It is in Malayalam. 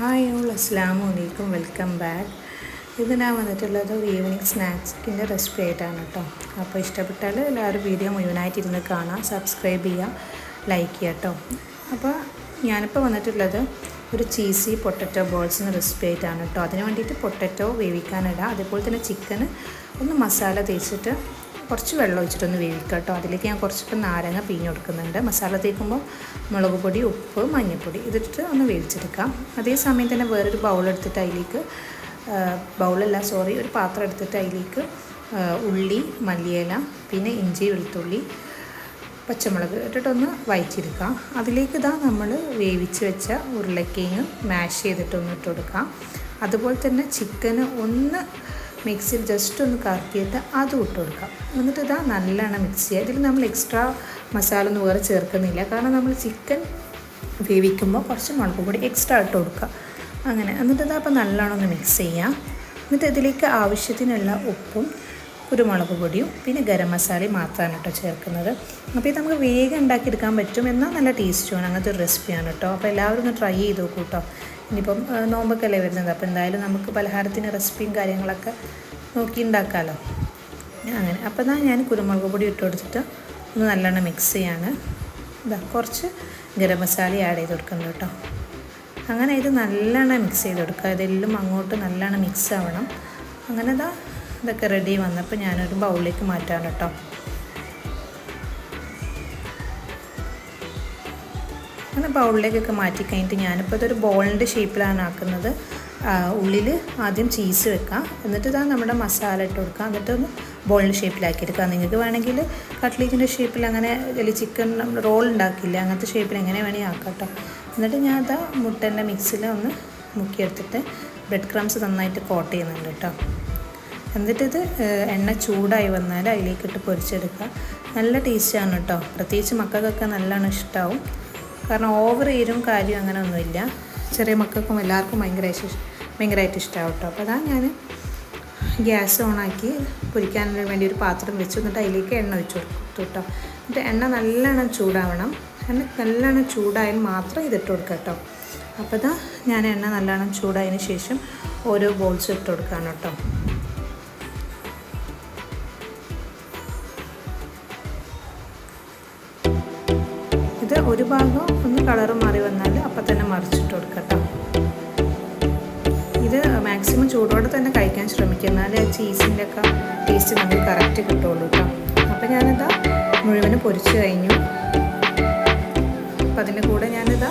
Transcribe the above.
ഹായ് ഓൾ അസ്സാം വലൈക്കും വെൽക്കം ബാക്ക്. ഇത് ഞാൻ വന്നിട്ടുള്ളത് ഒരു ഈവനിങ് സ്നാക്സിന്റെ റെസിപ്പി ആയിട്ടാണ് കേട്ടോ. അപ്പോൾ ഇഷ്ടപ്പെട്ടാൽ എല്ലാവരും വീഡിയോ മുഴുവനായിട്ട് ഇരുന്ന് കാണാം. സബ്സ്ക്രൈബ് ചെയ്യുക ലൈക്ക് ചെയ്യുക കേട്ടോ. അപ്പോൾ ഞാനിപ്പോൾ വന്നിട്ടുള്ളത് ഒരു ചീസി പൊട്ടറ്റോ ബോൾസിന് റെസിപ്പി ആയിട്ടാണ് കേട്ടോ. അതിന് വേണ്ടിയിട്ട് പൊട്ടറ്റോ വേവിക്കാനിടാം അതേപോലെ തന്നെ ചിക്കന് ഒന്ന് മസാല തേച്ചിട്ട് കുറച്ച് വെള്ളം ഒഴിച്ചിട്ടൊന്ന് വേവിക്കുക കേട്ടോ അതിലേക്ക് ഞാൻ കുറച്ചിട്ട് നാരങ്ങ പിഴിഞ്ഞ് കൊടുക്കുന്നുണ്ട്. മസാല തേക്കുമ്പോൾ മുളക് പൊടി ഉപ്പ് മഞ്ഞൾപ്പൊടി ഇതിട്ട് ഒന്ന് വേവിച്ചെടുക്കാം. അതേസമയം തന്നെ വേറൊരു ബൗൾ എടുത്തിട്ട് അതിലേക്ക് ബൗളല്ല സോറി ഒരു പാത്രം എടുത്തിട്ട് അതിലേക്ക് ഉള്ളി മല്ലിയില പിന്നെ ഇഞ്ചി വെളുത്തുള്ളി പച്ചമുളക് ഇട്ടിട്ടൊന്ന് വയറ്റിയെടുക്കാം അതിലേക്ക് ഇതാ നമ്മൾ വേവിച്ച് വെച്ച ഉരുളക്കിഴങ്ങ് മാഷ് ചെയ്തിട്ടൊന്ന് ഇട്ട് കൊടുക്കാം അതുപോലെ തന്നെ ചിക്കന് ഒന്ന് മിക്സിയിൽ ജസ്റ്റ് ഒന്ന് കറക്കിയിട്ട് അതും ഇട്ട് കൊടുക്കാം എന്നിട്ട് ഇതാ നല്ലോണം മിക്സ് ചെയ്യുക. ഇതിൽ നമ്മൾ എക്സ്ട്രാ മസാല ഒന്നും വേറെ ചേർക്കുന്നില്ല. കാരണം നമ്മൾ ചിക്കൻ വേവിക്കുമ്പോൾ കുറച്ച് മുളക് പൊടി എക്സ്ട്രാ ഇട്ട് കൊടുക്കുക. അങ്ങനെ. എന്നിട്ട് ഇതാ അപ്പോൾ നല്ലോണം ഒന്ന് മിക്സ് ചെയ്യാം എന്നിട്ട് ഇതിലേക്ക് ആവശ്യത്തിനുള്ള ഉപ്പും കുരുമുളക് പൊടിയും പിന്നെ ഗരം മസാലയും മാത്രമാണ് കേട്ടോ ചേർക്കുന്നത്. അപ്പോൾ ഇത് നമുക്ക് വേഗം ഉണ്ടാക്കിയെടുക്കാൻ പറ്റും എന്നാൽ നല്ല ടേസ്റ്റുമാണ് അങ്ങനത്തെ ഒരു റെസിപ്പിയാണ് കേട്ടോ. അപ്പോൾ എല്ലാവരും ഒന്ന് ട്രൈ ചെയ്ത് നോക്കൂ കേട്ടോ. ഇനിയിപ്പം നോമ്പൊക്കെയല്ലേ വരുന്നത്. അപ്പോൾ എന്തായാലും നമുക്ക് പലഹാരത്തിന് റെസിപ്പിയും കാര്യങ്ങളൊക്കെ നോക്കി ഉണ്ടാക്കാമല്ലോ അങ്ങനെ. അപ്പോൾ എന്നാൽ ഞാൻ കുരുമുളക് പൊടി ഇട്ട് കൊടുത്തിട്ട് ഒന്ന് നല്ലോണം മിക്സ് ചെയ്യാണ്. ഇതാ കുറച്ച് ഗരം മസാല ആഡ് ചെയ്ത് കൊടുക്കുന്നത് കേട്ടോ. അങ്ങനെ ഇത് നല്ലോണം മിക്സ് ചെയ്ത് കൊടുക്കുക. ഇതെല്ലാം അങ്ങോട്ട് നല്ലോണം മിക്സ് ആവണം. അങ്ങനെ ഇതാ ഇതൊക്കെ റെഡി വന്നപ്പോൾ ഞാനൊരു ബൗളിലേക്ക് മാറ്റാണ് കേട്ടോ. അങ്ങനെ ബൗളിലേക്കൊക്കെ മാറ്റി കഴിഞ്ഞിട്ട് ഞാനിപ്പോൾ ഇതൊരു ബോളിന്റെ ഷേപ്പിലാണ് ആക്കുന്നത്. ഉള്ളിൽ ആദ്യം ചീസ് വെക്കാം. എന്നിട്ട് ഇതാ നമ്മുടെ മസാല ഇട്ട് കൊടുക്കുക എന്നിട്ട് ഒന്ന് ബോളിന്റെ ഷേപ്പിലാക്കി എടുക്കുക നിങ്ങൾക്ക് വേണമെങ്കിൽ കട്ട്ലേറ്റിന്റെ ഷേപ്പിൽ അങ്ങനെ അല്ലെങ്കിൽ ചിക്കൻ റോൾ ഉണ്ടാക്കില്ല. അങ്ങനത്തെ ഷേപ്പിൽ എങ്ങനെ വേണമെങ്കിൽ ആക്കാം കേട്ടോ. എന്നിട്ട് ഞാൻ ഇതാ മുട്ടന്റെ മിക്സിൽ ഒന്ന് മുക്കിയെടുത്തിട്ട് ബ്രെഡ് ക്രംസ് നന്നായിട്ട് കോട്ട് ചെയ്യുന്നുണ്ട് കേട്ടോ. എന്നിട്ടിത് എണ്ണ ചൂടായി വന്നാൽ അതിലേക്കിട്ട് പൊരിച്ചെടുക്കുക. നല്ല ടേസ്റ്റാണ് കേട്ടോ പ്രത്യേകിച്ച് മക്കൾക്കൊക്കെ നല്ലോണം ഇഷ്ടമാവും കാരണം ഓവർ എരും കാര്യം അങ്ങനെ ഒന്നുമില്ല ചെറിയ മക്കൾക്കും എല്ലാവർക്കും ഭയങ്കര ഭയങ്കരമായിട്ട് ഇഷ്ടമാവും കേട്ടോ അപ്പോൾ അതാ ഞാൻ ഗ്യാസ് ഓണാക്കി പൊരിക്കാൻ വേണ്ടി ഒരു പാത്രം വെച്ചു. എന്നിട്ട് അതിലേക്ക് എണ്ണ വെച്ചു കൊടുത്തു കേട്ടോ എന്നിട്ട് എണ്ണ നല്ലോണം ചൂടാവണം. എണ്ണ നല്ലോണം ചൂടായാൽ മാത്രം ഇതിട്ട് കൊടുക്കുക കേട്ടോ അപ്പോൾ ഇതാ ഞാൻ എണ്ണ നല്ലോണം ചൂടായതിന് ശേഷം ഓരോ ബോൾസ് ഇട്ട് കൊടുക്കാനോട്ടോ ഇത് ഒരു ഭാഗം ഒന്ന് കളർ മാറി വന്നാൽ അപ്പം തന്നെ മറിച്ചിട്ട് കൊടുക്കട്ടോ. ഇത് മാക്സിമം ചൂടോടെ തന്നെ കഴിക്കാൻ ശ്രമിക്കുക. എന്നാലേ ചീസിന്റെ ഒക്കെ ടേസ്റ്റ് നമുക്ക് കറക്റ്റ് കിട്ടുള്ളൂ കേട്ടോ. അപ്പം ഞാനിതാ മുഴുവനും പൊരിച്ചു കഴിഞ്ഞു. അപ്പം അതിന്റെ കൂടെ ഞാനിതാ